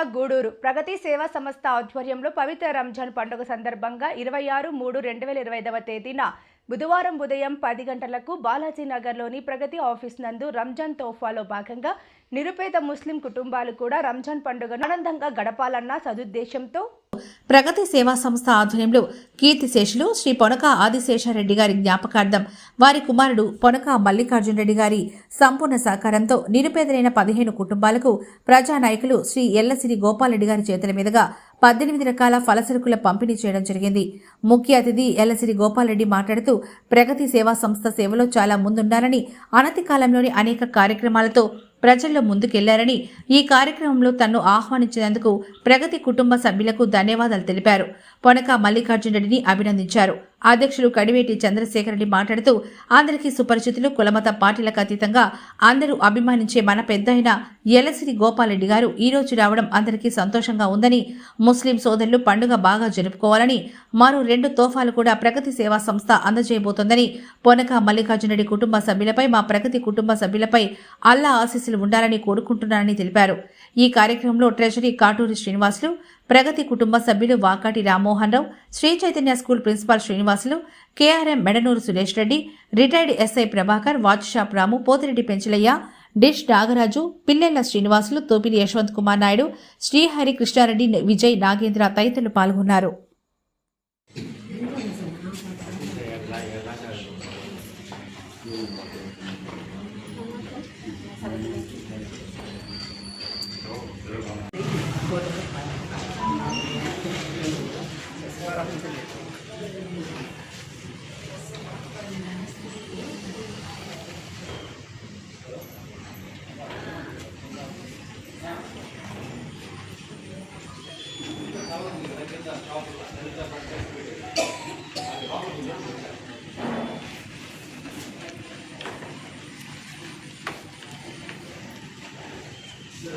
జిల్లా గూడూరు ప్రగతి సేవా సంస్థ ఆధ్వర్యంలో పవిత్ర రంజాన్ పండుగ సందర్భంగా ఇరవై ఆరు మూడు రెండు వేల ఇరవై ఐదవ తేదీన బుధవారం ఉదయం పది గంటలకు బాలాజీనగర్లోని ప్రగతి ఆఫీస్ నందు రంజాన్ తోఫాలో భాగంగా నిరుపేద ముస్లిం కుటుంబాలు కూడా రంజాన్ పండుగను ఆనందంగా గడపాలన్న సదుద్దేశంతో ప్రగతి సేవా సంస్థ ఆధ్వర్యంలో కీర్తిశేషులు శ్రీ పొనక ఆదిశేషారెడ్డి గారి జ్ఞాపకార్థం వారి కుమారుడు పొనక మల్లికార్జున రెడ్డి గారి సంపూర్ణ సహకారంతో నిరుపేదలైన పదిహేను కుటుంబాలకు ప్రజానాయకులు శ్రీ ఎల్లసిరి గోపాలరెడ్డి గారి చేతుల మీదుగా పద్దెనిమిది రకాల ఫలసరుకుల పంపిణీ చేయడం జరిగింది. ముఖ్య అతిథి ఎల్లసిరి గోపాలరెడ్డి మాట్లాడుతూ ప్రగతి సేవా సంస్థ సేవలో చాలా ముందున్నారని అనతి కాలంలోని అనేక కార్యక్రమాలతో ప్రజల్లో ముందుకెళ్ళారని ఈ కార్యక్రమంలో తన్ను ఆహ్వానించినందుకు ప్రగతి కుటుంబ సభ్యులకు ధన్యవాదాలు తెలిపారు. పొనక మల్లికార్జున రెడ్డిని అభినందించారు. అధ్యక్షులు కడివేటి చంద్రశేఖర్ రెడ్డి మాట్లాడుతూ అందరికీ సుపరిచితులు కులమత పార్టీలకు అతీతంగా అందరూ అభిమానించే మన పెద్దయిన ఎలసిరి గోపాలరెడ్డి గారు ఈరోజు రావడం అందరికీ సంతోషంగా ఉందని ముస్లిం సోదరులు పండుగ బాగా జరుపుకోవాలని మరో రెండు తోఫాలు కూడా ప్రగతి సేవా సంస్థ అందజేయబోతోందని పొనక మల్లికార్జున రెడ్డి కుటుంబ సభ్యులపై మా ప్రగతి కుటుంబ సభ్యులపై అల్లా ఆశీస్సులు ఉండాలని కోరుకుంటున్నానని తెలిపారు. ఈ కార్యక్రమంలో ట్రెజరీ కాటూరి శ్రీనివాసులు ప్రగతి కుటుంబ సభ్యులు Vakati Rammohan Rao Sri Chaitanya school principal Srinivasulu KRM Medanuru Suresh Reddy retired SI Prabhakar watch shop Ramu Pothireddy Penchalaiah dish Nagaraju Pillela Srinivasulu Thopili Yashwant Kumar Naidu Srihari Krishnareddy Vijay Nagendra తదితరులు పాల్గొన్నారు. ఆ.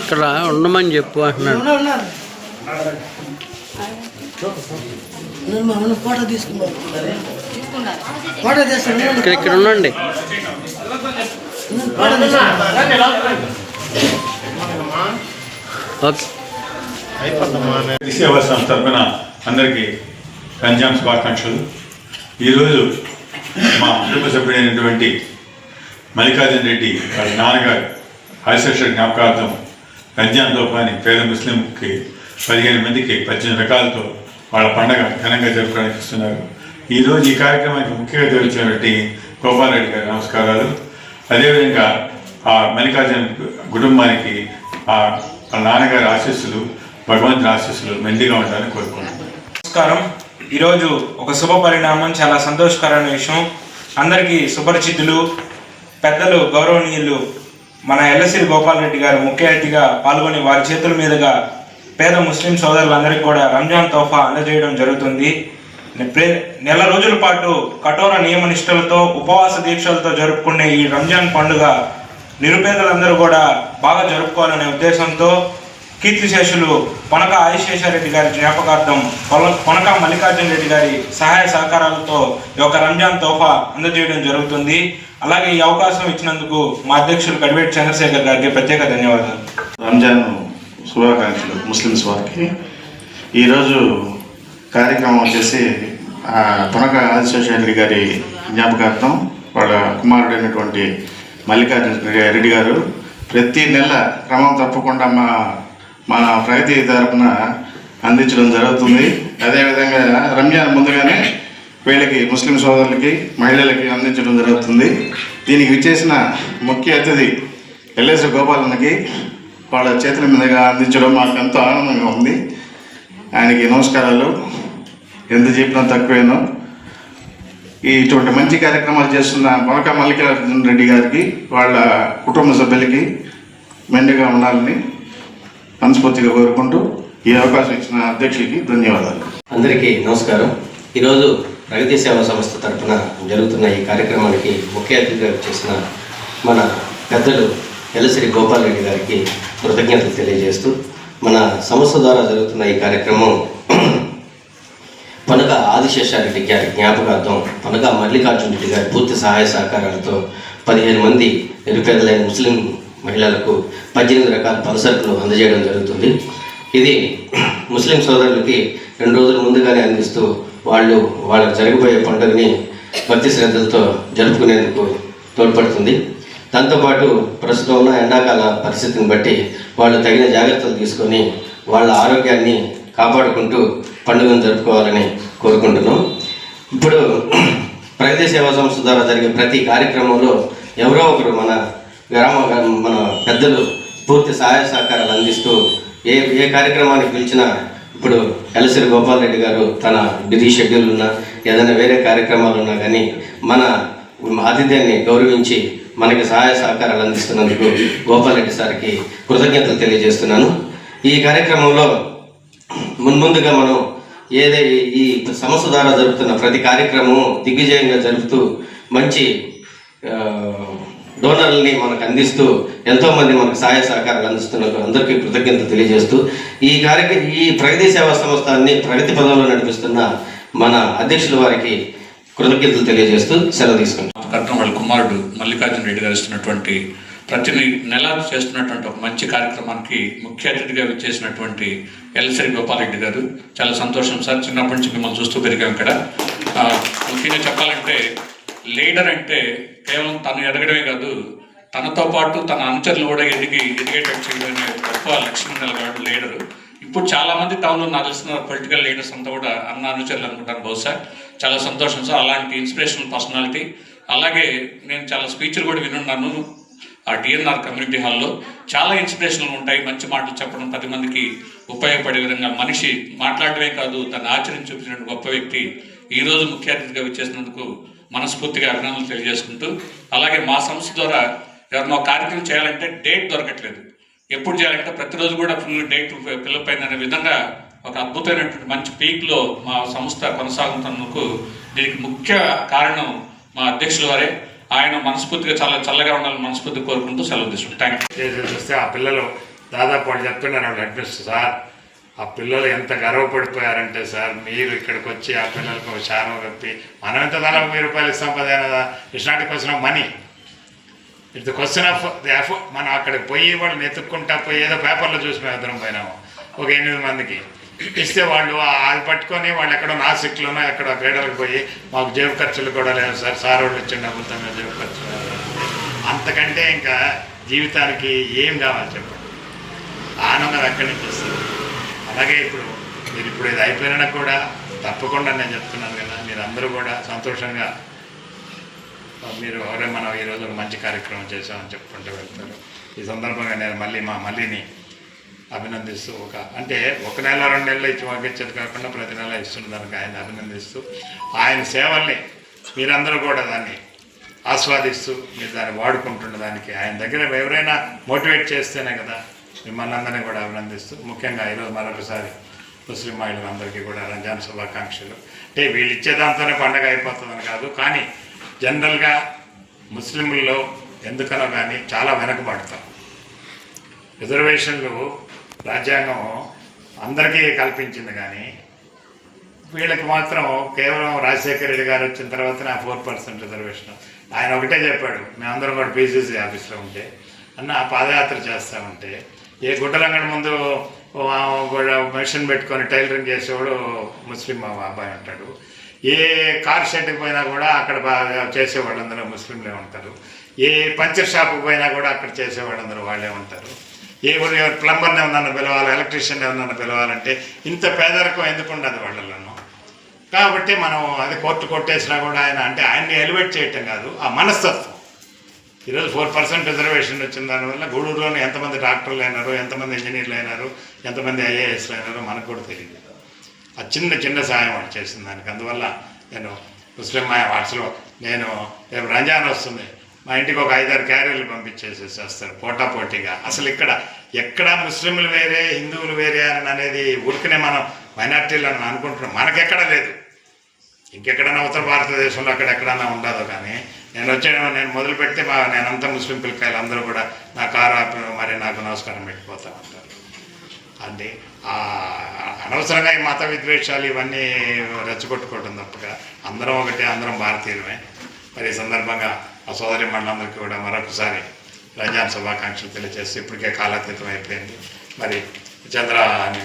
ఇక్కడ ఉండమని చెప్పు అంటున్నాడు. Photo తీసుకున్నాను. ఇక్కడ ఇక్కడ ఉండండి. సేవా సంస్థ తరఫున అందరికీ రంజాన్ శుభాకాంక్షలు. ఈరోజు మా కుటుంబ సభ్యుడైనటువంటి మల్లికార్జున రెడ్డి వాళ్ళ నాన్నగారు ఆశీర్ష జ్ఞాపకార్థం రంజాన్ తోఫాని పేద ముస్లింకి పదిహేను మందికి పద్దెనిమిది రకాలతో వాళ్ళ పండగ ఘనంగా జరుపుకోవడానికి ఇస్తున్నారు ఈరోజు ఈ కార్యక్రమానికి ముఖ్యంగా తెలిసినటువంటి గోపాలరెడ్డి గారి నమస్కారాలు. అదేవిధంగా ఆ మల్లికార్జున కుటుంబానికి ఆ వాళ్ళ నాన్నగారి ఆశీస్సులు భగవంతుని ఆశీస్సులు మెండిగా ఉండాలని కోరుకుంటున్నాను నమస్కారం. ఈరోజు ఒక శుభ పరిణామం చాలా సంతోషకరమైన విషయం. అందరికీ సుపరిచితులు పెద్దలు గౌరవనీయులు మన ఎల్లసిరి గోపాలరెడ్డి గారు ముఖ్య అతిథిగా పాల్గొని వారి చేతుల మీదుగా పేద ముస్లిం సోదరులందరికీ కూడా రంజాన్ తోఫా అందజేయడం జరుగుతుంది. నెల రోజుల పాటు కఠోర నియమ నిష్టలతో ఉపవాస దీక్షలతో జరుపుకునే ఈ రంజాన్ పండుగ నిరుపేదలందరూ కూడా బాగా జరుపుకోవాలనే ఉద్దేశంతో కీర్తిశేషులు పొనక ఆదిశేషారెడ్డి గారి జ్ఞాపకార్థం పొనక మల్లికార్జున రెడ్డి గారి సహాయ సహకారాలతో ఈ యొక్క రంజాన్ తోఫా అందజేయడం జరుగుతుంది. అలాగే ఈ అవకాశం ఇచ్చినందుకు మా అధ్యక్షులు కడివేటి చంద్రశేఖర్ గారికి ప్రత్యేక ధన్యవాదాలు. రంజాన్ శుభాకాంక్షలు ముస్లిమ్స్ వారికి ఈరోజు కార్యక్రమం వచ్చేసి పొనక పునక ఆదిశేషరెడ్డి గారి జ్ఞాపకార్థం వాళ్ళ కుమారుడైనటువంటి మల్లికార్జున రెడ్డి గారు ప్రతి నెల క్రమం తప్పకుండా మా మా ప్రగతి తరపున అందించడం జరుగుతుంది. అదేవిధంగా రంజాన్ ముందుగానే వీళ్ళకి ముస్లిం సోదరులకి మహిళలకి అందించడం జరుగుతుంది. దీనికి విచ్చేసిన ముఖ్య అతిథి ఎల్ఎస్ గోపాలన్నకి వాళ్ళ చేతుల మీదుగా అందించడం మాకు ఎంతో ఆనందంగా ఉంది. ఆయనకి నమస్కారాలు. ఎంత చెప్పినా తక్కువేనో. ఈ ఇటువంటి మంచి కార్యక్రమాలు చేస్తున్న మొలక మల్లికార్జున రెడ్డి గారికి వాళ్ళ కుటుంబ సభ్యులకి మెండుగా ఉండాలని మనస్ఫూర్తిగా కోరుకుంటూ ఈ అవకాశం ఇచ్చిన అధ్యక్షుడికి ధన్యవాదాలు. అందరికీ నమస్కారం. ఈరోజు ప్రగతి సేవా సంస్థ తరఫున జరుగుతున్న ఈ కార్యక్రమానికి ముఖ్య అతిథిగా చేసిన మన పెద్దలు ఎల్లసిరి గోపాల్ రెడ్డి గారికి కృతజ్ఞతలు తెలియజేస్తూ మన సంస్థ ద్వారా జరుగుతున్న ఈ కార్యక్రమం పనక ఆదిశేషారెడ్డి గారి జ్ఞాపకార్థం పనక మల్లికార్జున రెడ్డి గారి పూర్తి సహాయ సహకారాలతో పదిహేను మంది నిరుపేదలైన ముస్లిం మహిళలకు పద్దెనిమిది రకాల పలసరుకులు అందజేయడం జరుగుతుంది. ఇది ముస్లిం సోదరులకి రెండు రోజుల ముందుగానే అందిస్తూ వాళ్ళు వాళ్ళకు జరగబోయే పండుగని భక్తి శ్రద్ధలతో జరుపుకునేందుకు తోడ్పడుతుంది. దాంతోపాటు ప్రస్తుతం ఉన్న ఎండాకాల పరిస్థితిని బట్టి వాళ్ళు తగిన జాగ్రత్తలు తీసుకొని వాళ్ళ ఆరోగ్యాన్ని కాపాడుకుంటూ పండుగను జరుపుకోవాలని కోరుకుంటున్నాం. ఇప్పుడు ప్రగతి సేవా సంస్థ ద్వారా జరిగే ప్రతి కార్యక్రమంలో ఎవరో ఒకరు మన గ్రామ మన పెద్దలు పూర్తి సహాయ సహకారాలు అందిస్తూ ఏ ఏ కార్యక్రమానికి పిలిచినా ఇప్పుడు ఎలసిరి గోపాల్ రెడ్డి గారు తన బిజీ షెడ్యూల్ ఉన్నా ఏదైనా వేరే కార్యక్రమాలు ఉన్నా కానీ మన ఆతిథ్యాన్ని గౌరవించి మనకి సహాయ సహకారాలు అందిస్తున్నందుకు గోపాల్ రెడ్డి సార్కి కృతజ్ఞతలు తెలియజేస్తున్నాను. ఈ కార్యక్రమంలో మున్ముందుగా మనం ఏదే ఈ సంస్థ ద్వారా జరుపుతున్న ప్రతి కార్యక్రమం దిగ్విజయంగా జరుపుతూ మంచి డోనర్లని మనకు అందిస్తూ ఎంతోమంది మనకు సహాయ సహకారాలు అందిస్తున్నారు అందరికీ కృతజ్ఞతలు తెలియజేస్తూ ఈ కార్యక్రమం ఈ ప్రగతి సేవా సంస్థాన్ని ప్రగతి పదంలో నడిపిస్తున్న మన అధ్యక్షుల వారికి కృతజ్ఞతలు తెలియజేస్తూ సెలవు తీసుకుంటాం కట్నం వాళ్ళ కుమారుడు మల్లికార్జున రెడ్డి గారు ఇస్తున్నటువంటి ప్రతి నెల చేస్తున్నటువంటి ఒక మంచి కార్యక్రమానికి ముఖ్య అతిథిగా చేసినటువంటి ఎల్సరి గోపాలరెడ్డి గారు. చాలా సంతోషం సార్. చిన్నప్పటి నుంచి మిమ్మల్ని చూస్తూ పెరిగాం ఇక్కడ. ముఖ్యంగా చెప్పాలంటే లీడర్ అంటే కేవలం తను ఎదగడమే కాదు తనతో పాటు తన అనుచరులు కూడా ఎదిగి ఎదిగేటట్టు చేయడమే గొప్ప లక్ష్యం కలిగాడు లీడరు. ఇప్పుడు చాలామంది టౌన్లో నాకు తెలిసిన పొలిటికల్ లీడర్స్ అంతా కూడా అన్న అనుచరులు అనుకుంటాను బహుశా. చాలా సంతోషం సార్ అలాంటి ఇన్స్పిరేషనల్ పర్సనాలిటీ అలాగే నేను చాలా స్పీచ్లు కూడా వినున్నాను ఆ డిఎన్ఆర్ కమ్యూనిటీ హాల్లో చాలా ఇన్స్పిరేషన్లు ఉంటాయి మంచి మాటలు చెప్పడం పది మందికి ఉపయోగపడే విధంగా. మనిషి మాట్లాడమే కాదు తను ఆచరించి చూపించిన గొప్ప వ్యక్తి. ఈ రోజు ముఖ్య అతిథిగా వచ్చేసినందుకు మనస్ఫూర్తిగా అభినందనలు తెలియజేసుకుంటూ అలాగే మా సంస్థ ద్వారా ఎవరైనా కార్యక్రమం చేయాలంటే డేట్ దొరకట్లేదు. ఎప్పుడు చేయాలంటే ప్రతిరోజు కూడా ఫుల్ డేట్ ఫిల్అప్ అయిందనే విధంగా ఒక అద్భుతమైనటువంటి మంచి పీక్లో మా సంస్థ కొనసాగుతున్నందుకు దీనికి ముఖ్య కారణం మా అధ్యక్షుల వారే ఆయన మనస్ఫూర్తిగా చాలా చల్లగా ఉండాలని మనస్ఫూర్తిగా కోరుకుంటూ సెలవు తీసుకుంటాం. థ్యాంక్ యూ చూస్తే ఆ పిల్లలు దాదాపు వాళ్ళు చెప్తున్నారు వాళ్ళు సార్ ఆ పిల్లలు ఎంత గర్వపడిపోయారంటే సార్ మీరు ఇక్కడికి వచ్చి ఆ పిల్లలకు శానం కప్పి మనం ఎంత దాదాపు వెయ్యి రూపాయలు ఇస్తాం పదేనా it's not question of money it's the question of the effort మనం అక్కడికి పోయి వాళ్ళని ఎత్తుక్కుంటా పోయి ఏదో పేపర్లో చూసి మేము ఇద్దరం పోయినాము ఒక ఎనిమిది మందికి. ఇస్తే వాళ్ళు అది పట్టుకొని వాళ్ళు ఎక్కడో నాసిక్లోనో ఎక్కడో క్రీడలకు పోయి మాకు జేబు ఖర్చులు కూడా లేవు సార్ సార్ వాళ్ళు ఇచ్చిన డబ్బులతో మేము జేబు ఖర్చులు అంతకంటే ఇంకా జీవితానికి ఏం కావాలి చెప్పండి? ఆనందం ఎక్కడి నుంచి వస్తుంది? అలాగే ఇప్పుడు మీరు ఇప్పుడు ఇది అయిపోయినా కూడా తప్పకుండా నేను చెప్తున్నాను కదా మీరు అందరూ కూడా సంతోషంగా మీరు ఎవరే మనం ఈరోజు మంచి కార్యక్రమం చేశామని చెప్పుకుంటూ వెళ్తారు. ఈ సందర్భంగా నేను మళ్ళీ మా మళ్ళీని అభినందిస్తూ ఒక అంటే ఒక నెల రెండు నెలలు ఇచ్చి పంపించేది కాకుండా ప్రతి నెల ఇస్తున్న ఆయన అభినందిస్తూ ఆయన సేవల్ని మీరందరూ కూడా దాన్ని ఆస్వాదిస్తూ మీరు దాన్ని వాడుకుంటున్న దానికి ఆయన దగ్గర ఎవరైనా మోటివేట్ చేస్తేనే కదా మిమ్మల్ని అందరినీ కూడా అభినందిస్తూ ముఖ్యంగా ఈరోజు మరొకసారి ముస్లిం మహిళలందరికీ కూడా రంజాన్ శుభాకాంక్షలు. అంటే వీళ్ళు ఇచ్చేదాంతోనే పండగ అయిపోతుందని కాదు కానీ జనరల్గా ముస్లింల్లో ఎందుకనో కానీ చాలా వెనకబడతాం రిజర్వేషన్లు రాజ్యాంగం అందరికీ కల్పించింది కానీ వీళ్ళకి మాత్రం కేవలం రాజశేఖర రెడ్డి గారు వచ్చిన తర్వాత నా ఫోర్ పర్సెంట్ రిజర్వేషన్. ఆయన ఒకటే చెప్పాడు మేమందరం కూడా పీసీసీ ఆఫీస్లో ఉంటే అన్న పాదయాత్ర చేస్తూ ఉంటే ఏ గుడ్డలంగడి ముందు మెషిన్ పెట్టుకొని టైలరింగ్ చేసేవాడు ముస్లిం మా అబ్బాయి ఉంటాడు. ఏ కార్ షెడ్కి పోయినా కూడా అక్కడ బాగా చేసేవాళ్ళందరూ ముస్లింలే ఉంటారు. ఏ పంచర్ షాప్కి పోయినా కూడా అక్కడ చేసేవాళ్ళందరూ వాళ్ళే ఉంటారు. ఏ ఎవరు ప్లంబర్ని ఏమన్నా పిలవాలి ఎలక్ట్రీషియన్ ఏమన్నా పిలవాలంటే ఇంత పేదరికం ఎందుకు ఉండదు వాళ్ళలోనూ? కాబట్టి మనం అది కోర్టు కొట్టేసినా కూడా ఆయన అంటే ఆయన్ని ఎలివేట్ చేయటం కాదు ఆ మనస్తత్వం. ఈరోజు ఫోర్ పర్సెంట్ రిజర్వేషన్ వచ్చిన దానివల్ల గూడూరులోనే ఎంతమంది డాక్టర్లు అయినారు ఎంతమంది ఇంజనీర్లు అయినారు ఎంతమంది ఐఏఎస్లు అయినారో మనకు కూడా తెలియదు. ఆ చిన్న చిన్న సాయం వాళ్ళు చేసిన దానికి. అందువల్ల నేను ముస్లిం మా వాట్స్లో నేను రేపు రంజాన్ వస్తుంది. మా ఇంటికి ఒక ఐదారు క్యారీలు పంపించేసేసేస్తారు పోటా పోటీగా. అసలు ఇక్కడ ఎక్కడ ముస్లింలు వేరే హిందువులు వేరే అని అనేది ఊరికనే మనం మైనార్టీలు అని అనుకుంటున్నాం. మనకెక్కడ లేదు. ఇంకెక్కడైనా ఉత్తర భారతదేశంలో అక్కడెక్కడైనా ఉండదు కానీ నేను వచ్చే నేను మొదలు పెడితే మా నేనంతా ముస్లిం పిల్లకాయలు అందరూ కూడా నా కారు ఆపి మరి నాకు నమస్కారం పెట్టిపోతా ఉంటారు. అంటే అనవసరంగా ఈ మత విద్వేషాలు ఇవన్నీ రెచ్చగొట్టుకోవటం తప్పగా అందరం ఒకటే అందరం భారతీయులమే. మరి ఈ సందర్భంగా ఆ సోదరి మండలందరికీ కూడా మరొకసారి రంజాన్ శుభాకాంక్షలు తెలియజేసి ఇప్పటికే కాలాతీతం అయిపోయింది. మరి చంద్ర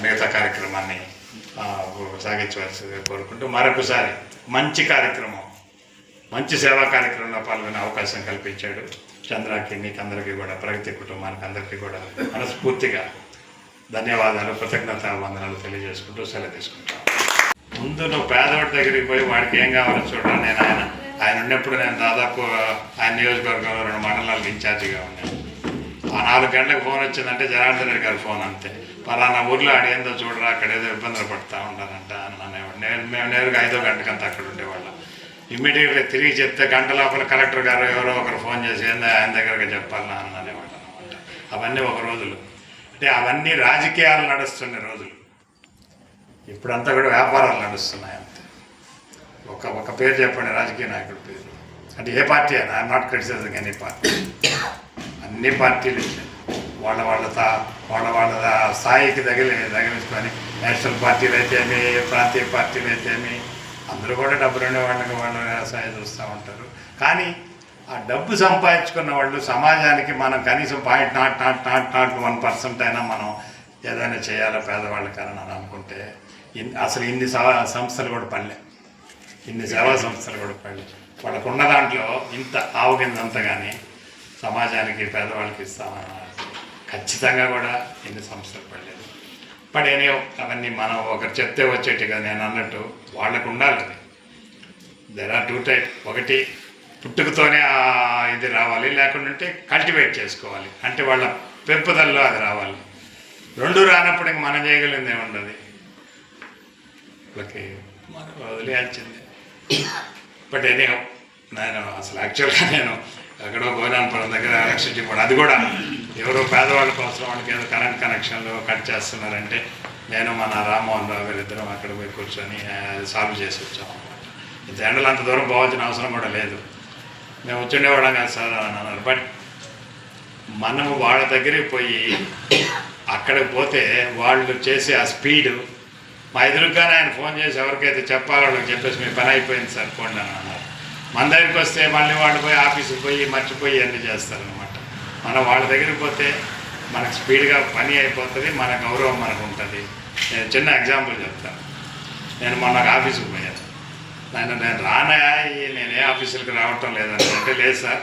మిగతా కార్యక్రమాన్ని సాగించవలసి కోరుకుంటూ మరొకసారి మంచి కార్యక్రమం. మంచి సేవా కార్యక్రమంలో పాల్గొనే అవకాశం కల్పించాడు. చంద్రాకి మీకు అందరికీ కూడా ప్రగతి కుటుంబానికి అందరికీ కూడా మనస్ఫూర్తిగా ధన్యవాదాలు కృతజ్ఞత వందనాలు తెలియజేసుకుంటూ సెలవు తీసుకుంటాం. ముందు నువ్వు పేదవాడి దగ్గరికి పోయి వాడికి ఏం కావాలో చూడండి నేను ఆయన ఆయన ఉన్నప్పుడు నేను దాదాపు ఆయన నియోజకవర్గంలో రెండు మండలాలకు ఇన్ఛార్జిగా ఉన్నాను. ఆ నాలుగు గంటలకు ఫోన్ వచ్చిందంటే జనార్దన్ రెడ్డి గారి ఫోన్ అంతే. పలానా ఊర్లో ఆడేందో చూడరా అక్కడ ఏదో ఇబ్బందులు పడుతూ ఉంటానంట అన్న మేము నేరుగా ఐదో గంటకంతా అక్కడ ఉండేవాళ్ళం. ఇమ్మీడియట్గా తిరిగి చెప్తే గంట లోపల కలెక్టర్ గారు ఎవరో ఒకరు ఫోన్ చేసి ఏందో ఆయన దగ్గరకు చెప్పాలన్నా అనేవాళ్ళు అనమాట అవన్నీ ఒక రోజులు. అంటే అవన్నీ రాజకీయాలు నడుస్తున్న రోజులు. ఇప్పుడంతా కూడా వ్యాపారాలు నడుస్తున్నాయి అంతే. ఒక ఒక పేరు చెప్పండి రాజకీయ నాయకుడి పేరు. అంటే ఏ పార్టీ అని I'm not criticising any party అన్ని పార్టీలు వాళ్ళ వాళ్ళ వాళ్ళ వాళ్ళ స్థాయికి తగిలి తగిలించుకొని నేషనల్ పార్టీలు అయితేమి ప్రాంతీయ పార్టీలు అయితేమి అందరూ కూడా డబ్బు ఉండే వాళ్ళకి వాళ్ళు వ్యవసాయం చూస్తూ ఉంటారు. కానీ ఆ డబ్బు సంపాదించుకున్న వాళ్ళు సమాజానికి మనం కనీసం point nought nought nought nought one percent అయినా మనం ఏదైనా చేయాలో పేదవాళ్ళకి అని అనుకుంటే అసలు ఇన్ని సంస్థలు కూడా పడలే. ఇన్ని సేవా సంస్థలు కూడా పడలే. వాళ్ళకున్న దాంట్లో ఇంత ఆవుకిందంత కానీ సమాజానికి పేదవాళ్ళకి ఇస్తామన్నారు ఖచ్చితంగా కూడా ఎన్ని సంస్థలు పడలేదు. బట్ ఎనీ అవన్నీ మనం ఒకరు చెప్తే వచ్చేట్టుగా నేను అన్నట్టు వాళ్ళకు ఉండాలి అది. దెర్ ఆర్ టూ టైప్ ఒకటి పుట్టుకతోనే ఆ ఇది రావాలి లేకుంటే కల్టివేట్ చేసుకోవాలి. అంటే వాళ్ళ పెంపుదలలో అది రావాలి. రెండు రానప్పుడు ఇంక మనం చేయగలిగింది ఏముండదు. వాళ్ళకి మనం వదిలేయాల్సిందే. బట్ ఎనీ నేను అసలు యాక్చువల్గా నేను ఎక్కడో గోదానపురం దగ్గర ఎలక్ట్రిసిటీ కూడా అది కూడా ఎవరో పేదవాళ్ళ కోసం వాళ్ళకి ఏదో కరెంట్ కనెక్షన్లు కట్ చేస్తున్నారంటే నేను మన రామ్మోహన్ రావు గారు ఇద్దరం అక్కడ పోయి కూర్చొని సాల్వ్ చేసి వచ్చాం. అనమాట ఇంత ఎండలు అంత దూరం పోవాల్సిన అవసరం కూడా లేదు. మేము వచ్చుండేవాళ్ళం కాదు సార్ అని అన్నారు. బట్ మనము వాళ్ళ దగ్గరికి పోయి అక్కడికి పోతే వాళ్ళు చేసే ఆ స్పీడు మా ఎదురుగానే ఆయన ఫోన్ చేసి ఎవరికైతే చెప్పాలో వాళ్ళకి చెప్పేసి మీ పని అయిపోయింది సార్ పోండి అని అన్నారు. మన దగ్గరికి వస్తే మళ్ళీ వాళ్ళు పోయి ఆఫీస్కి పోయి మర్చిపోయి అన్నీ చేస్తారు. మనం వాళ్ళ దగ్గరికి పోతే మనకు స్పీడ్గా పని అయిపోతుంది మన గౌరవం మనకు ఉంటుంది. నేను చిన్న ఎగ్జాంపుల్ చెప్తాను నేను మొన్న ఒక పోయాను. నన్ను నేను రానా నేను ఏ ఆఫీసులకు రావటం లేదని అంటే లేదు సార్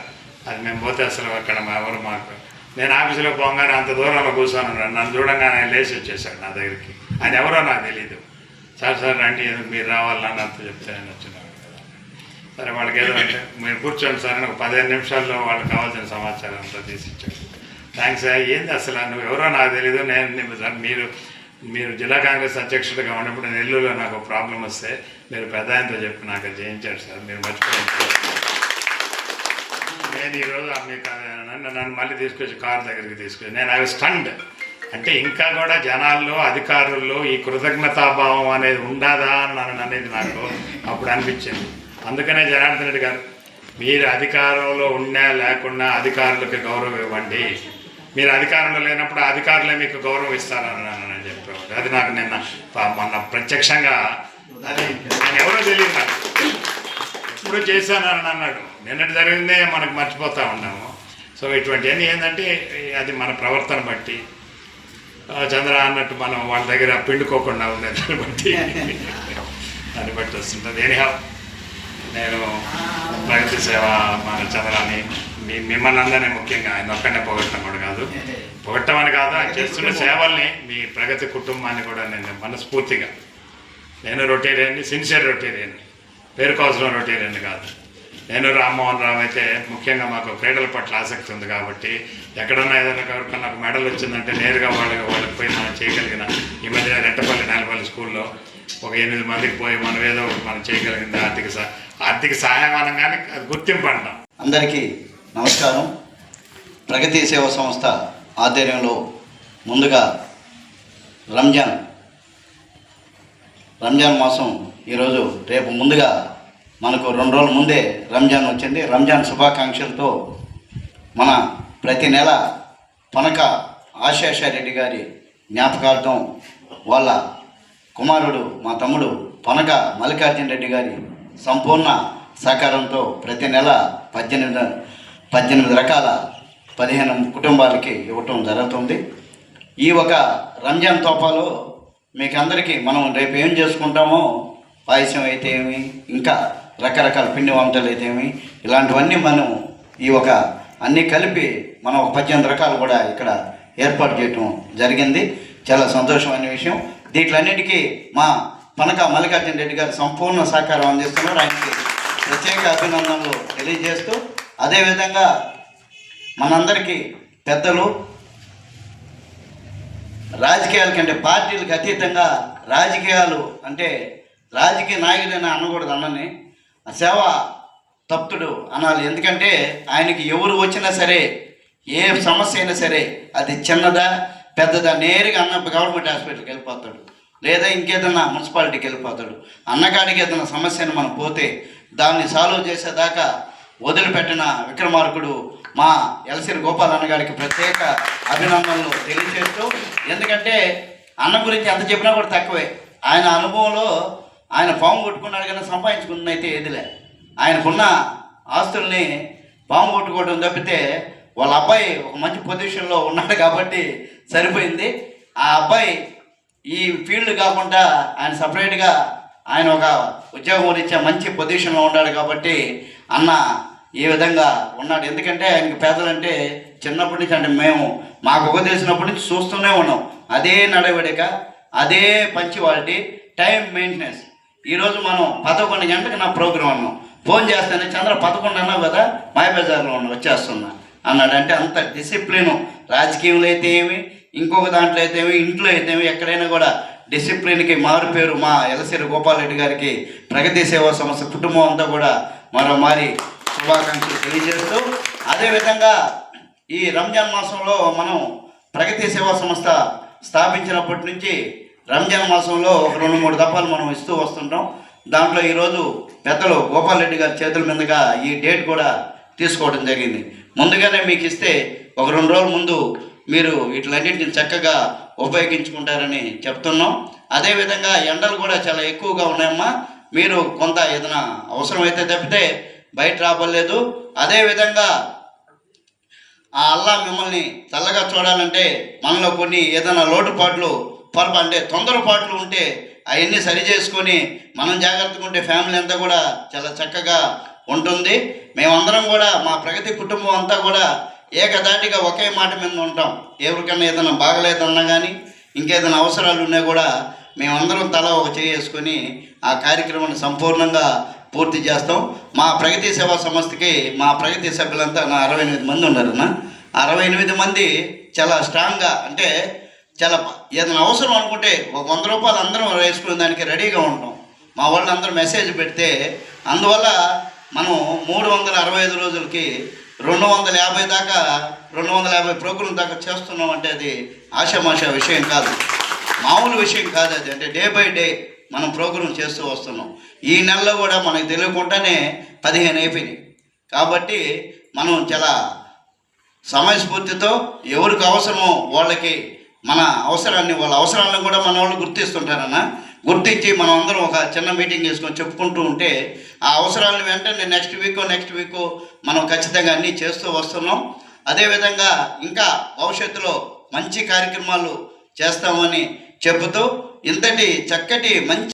అది మేము పోతే అసలు అక్కడ మా ఎవరు మాకు నేను ఆఫీసులో పోగానే అంత దూరంలో కూర్చొని ఉన్నాను. నన్ను చూడంగానే లేచి వచ్చేసాడు నా దగ్గరికి. ఆయన ఎవరో నాకు తెలియదు సార్ సార్ రండి మీరు రావాలని అంత చెప్తే నేను సరే వాళ్ళకి ఏదో మీరు కూర్చోండి సార్ అని ఒక పదిహేను నిమిషాల్లో వాళ్ళకి కావాల్సిన సమాచారం అంతా తీసి ఇచ్చాడు. థ్యాంక్స్ ఏంది అసలు నువ్వు ఎవరో నాకు తెలియదు నేను సార్ మీరు మీరు జిల్లా కాంగ్రెస్ అధ్యక్షుడిగా ఉన్నప్పుడు నెల్లూరులో నాకు ప్రాబ్లం వస్తే మీరు పెద్ద ఆయనతో చెప్పి నాకు చేయించారు సార్. మీరు మర్చిపోయింది నేను ఈరోజు మీకు నన్ను నన్ను మళ్ళీ తీసుకొచ్చి కారు దగ్గరికి తీసుకొచ్చి నేను అవి స్టండ్ అంటే ఇంకా కూడా జనాల్లో అధికారుల్లో ఈ కృతజ్ఞతాభావం అనేది ఉండదా అని నన్ను అనేది నాకు అప్పుడు అనిపించింది. అందుకనే జనార్దన్ రెడ్డి గారు మీరు అధికారంలో ఉన్నా లేకున్నా అధికారులకు గౌరవం ఇవ్వండి. మీరు అధికారంలో లేనప్పుడు అధికారులే మీకు గౌరవం ఇస్తారని అని చెప్పేవాడు అది నాకు నిన్న మొన్న ప్రత్యక్షంగా అది ఎవరో తెలియదు నాకు. చేశానని అన్నాడు. నిన్నటి జరిగిందే మనకు మర్చిపోతూ ఉన్నాము. సో ఇటువంటివన్నీ ఏంటంటే అది మన ప్రవర్తన బట్టి చంద్ర అన్నట్టు మనం వాళ్ళ దగ్గర పిండుకోకుండా ఉండేదాన్ని బట్టి దాన్ని బట్టి వస్తుంటుంది. ఎనీహౌ నేను ప్రగతి సేవ మన చంద్రాన్ని మీ మిమ్మల్ని అందరినీ ముఖ్యంగా ఆయన ఒక్కనే పొగట్టడం కూడా కాదు. పొగట్టం అని కాదు? ఆయన చేస్తున్న సేవల్ని మీ ప్రగతి కుటుంబాన్ని కూడా నేను మనస్ఫూర్తిగా నేను రొటేరియన్ని సిన్సియర్ రొటేరియన్ని పేరు కోసం రొటేరియన్ కాదు. నేను రామ్మోహన్ రావు అయితే ముఖ్యంగా మాకు క్రీడల పట్ల ఆసక్తి ఉంది కాబట్టి ఎక్కడన్నా ఏదైనా ఎవరికన్నా నాకు మెడల్ వచ్చిందంటే నేరుగా వాళ్ళకి వాళ్ళకి పోయి మనం చేయగలిగిన ఈ మధ్య రెట్టపల్లి నేలపల్లి స్కూల్లో ఒక ఎనిమిది మందికి పోయి మనం ఏదో మనం చేయగలిగింది ఆర్థిక ఆర్థిక సహాయం అనగానే అది గుర్తింపు అంటాం అందరికీ నమస్కారం. ప్రగతి సేవా సంస్థ ఆధ్వర్యంలో ముందుగా రంజాన్ రంజాన్ మాసం ఈరోజు రేపు ముందుగా మనకు రెండు రోజుల ముందే రంజాన్ వచ్చింది. రంజాన్ శుభాకాంక్షలతో మన ప్రతి నెల పనక ఆశేషారెడ్డి గారి జ్ఞాపకార్థం వాళ్ళ కుమారుడు మా తమ్ముడు పనక మల్లికార్జున రెడ్డి గారి సంపూర్ణ సహకారంతో ప్రతి నెల పద్దెనిమిది పద్దెనిమిది రకాల పదిహేను కుటుంబాలకి ఇవ్వటం జరుగుతుంది. ఈ ఒక రంజాన్ తోపాలో మీకు అందరికీ మనం రేపు ఏం చేసుకుంటామో పాయసం అయితే ఏమి ఇంకా రకరకాల పిండి వంటలు అయితే ఏమి ఇలాంటివన్నీ మనం ఈ ఒక అన్నీ కలిపి మనం ఒక పద్దెనిమిది రకాలు కూడా ఇక్కడ ఏర్పాటు చేయటం జరిగింది. చాలా సంతోషమైన విషయం. దీంట్లన్నిటికీ మా పనక మల్లికార్జున రెడ్డి గారు సంపూర్ణ సహకారం అందిస్తున్నారు. ఆయనకి ప్రత్యేక అభినందనలు తెలియజేస్తూ అదేవిధంగా మనందరికీ పెద్దలు రాజకీయాల కంటే పార్టీలకు అతీతంగా రాజకీయాలు అంటే రాజకీయ నాయకుడని అనకూడదు అన్నని సేవ తప్తుడు అనాలి. ఎందుకంటే ఆయనకి ఎవరు వచ్చినా సరే ఏ సమస్య అయినా సరే అది చిన్నదా పెద్దదా నేరుగా అన్న గవర్నమెంట్ హాస్పిటల్కి వెళ్ళిపోతాడు. లేదా ఇంకేదన్నా మున్సిపాలిటీకి వెళ్ళిపోతాడు. అన్నకాడికి ఏదైనా సమస్యను మనం పోతే దాన్ని సాల్వ్ చేసేదాకా వదిలిపెట్టిన విక్రమార్కుడు మా ఎలసిరి గోపాల్ అన్నగారికి ప్రత్యేక అభినందనలు తెలియజేస్తూ ఎందుకంటే అన్న గురించి ఎంత చెప్పినా కూడా తక్కువే. ఆయన అనుభవంలో ఆయన పాము కొట్టుకున్నాడు కానీ సంపాదించుకున్న అయితే ఏదిలే. ఆయనకున్న ఆస్తుల్ని పాము కొట్టుకోవడం తప్పితే వాళ్ళ అబ్బాయి ఒక మంచి పొజిషన్లో ఉన్నాడు కాబట్టి సరిపోయింది. ఆ అబ్బాయి ఈ ఫీల్డ్ కాకుండా ఆయన సపరేట్గా ఆయన ఒక ఉద్యోగం ఇచ్చే మంచి పొజిషన్లో ఉన్నాడు కాబట్టి అన్న ఈ విధంగా ఉన్నాడు. ఎందుకంటే ఆయనకి పేదలంటే చిన్నప్పటి నుంచి అంటే మేము మాకు ఒక తెలిసినప్పటి నుంచి చూస్తూనే ఉన్నాం. అదే నడవడిక అదే పంచువాలిటీ టైం మెయింటెనెన్స్. ఈరోజు మనం పదకొండు గంటలకు నా ప్రోగ్రాం అన్నాం. ఫోన్ చేస్తానే చంద్ర పదకొండు అన్నావు కదా మాయబజార్లో ఉన్నా వచ్చేస్తున్నా అన్నాడు. అంటే అంత డిసిప్లిన్ రాజకీయంలో అయితే ఏమి? ఇంకొక దాంట్లో అయితే ఇంట్లో అయితే ఎక్కడైనా కూడా డిసిప్లిన్కి మారు పేరు మా ఎలసిరి గోపాలరెడ్డి గారికి ప్రగతి సేవా సంస్థ కుటుంబం అంతా కూడా మరో మారి శుభాకాంక్షలు తెలియజేస్తూ అదేవిధంగా ఈ రంజాన్ మాసంలో మనం ప్రగతి సేవా సంస్థ స్థాపించినప్పటి నుంచి రంజాన్ మాసంలో ఒక రెండు మూడు దఫాలు మనం ఇస్తూ వస్తుంటాం. దాంట్లో ఈరోజు పెద్దలు గోపాల్ రెడ్డి గారి చేతుల మీదుగా ఈ డేట్ కూడా తీసుకోవడం జరిగింది. ముందుగానే మీకు ఇస్తే ఒక రెండు రోజుల ముందు మీరు వీటిలన్నింటిని చక్కగా ఉపయోగించుకుంటారని చెప్తున్నాం. అదేవిధంగా ఎండలు కూడా చాలా ఎక్కువగా ఉన్నాయమ్మా. మీరు కొంత ఏదైనా అవసరమైతే తప్పితే బయట రాబోలేదు అదేవిధంగా ఆ అల్లా మిమ్మల్ని చల్లగా చూడాలంటే మనలో కొన్ని ఏదైనా లోటుపాట్లు పొరపా అంటే తొందరపాట్లు ఉంటే అవన్నీ సరి చేసుకొని మనం జాగ్రత్తగా ఉంటే ఫ్యామిలీ అంతా కూడా చాలా చక్కగా ఉంటుంది. మేమందరం కూడా మా ప్రగతి కుటుంబం అంతా కూడా ఏకదాటిగా ఒకే మాట మీద ఉంటాం. ఎవరికన్నా ఏదైనా బాగలేదన్నా కానీ ఇంకేదైనా అవసరాలు ఉన్నా కూడా మేమందరం తల ఒక చేసుకొని ఆ కార్యక్రమాన్ని సంపూర్ణంగా పూర్తి చేస్తాం. మా ప్రగతి సేవా సంస్థకి మా ప్రగతి సభ్యులంతా నా అరవై ఎనిమిది మంది ఉన్నారన్న. అరవై ఎనిమిది మంది చాలా స్ట్రాంగ్గా అంటే చాలా ఏదైనా అవసరం అనుకుంటే ఒక వంద రూపాయలు అందరం వేసుకునే దానికి రెడీగా ఉంటాం. మా వాళ్ళు అందరూ మెసేజ్ పెడితే అందువల్ల మనం మూడు వందల అరవై ఐదు రోజులకి రెండు వందల యాభై దాకా రెండు వందల యాభై ప్రోగ్రాం దాకా చేస్తున్నాం అంటే అది ఆషామాషా విషయం కాదు. మామూలు విషయం కాదు అది. అంటే డే బై డే మనం ప్రోగ్రాం చేస్తూ వస్తున్నాం. ఈ నెలలో కూడా మనకు తెలియకుండానే పదిహేను అయిపోయినాయి. కాబట్టి మనం చాలా సమయస్ఫూర్తితో ఎవరికి అవసరమో వాళ్ళకి మన అవసరాన్ని వాళ్ళ అవసరాలను కూడా మన వాళ్ళు గుర్తిస్తుంటారన్న. గుర్తించి మనం అందరం ఒక చిన్న మీటింగ్ చేసుకొని చెప్పుకుంటూ ఉంటే ఆ అవసరాలను వెంటనే నెక్స్ట్ వీక్ నెక్స్ట్ వీక్ మనం ఖచ్చితంగా అన్నీ చేస్తూ వస్తున్నాం. అదేవిధంగా ఇంకా భవిష్యత్తులో మంచి కార్యక్రమాలు చేస్తామని చెబుతూ ఇంతటి చక్కటి మంచి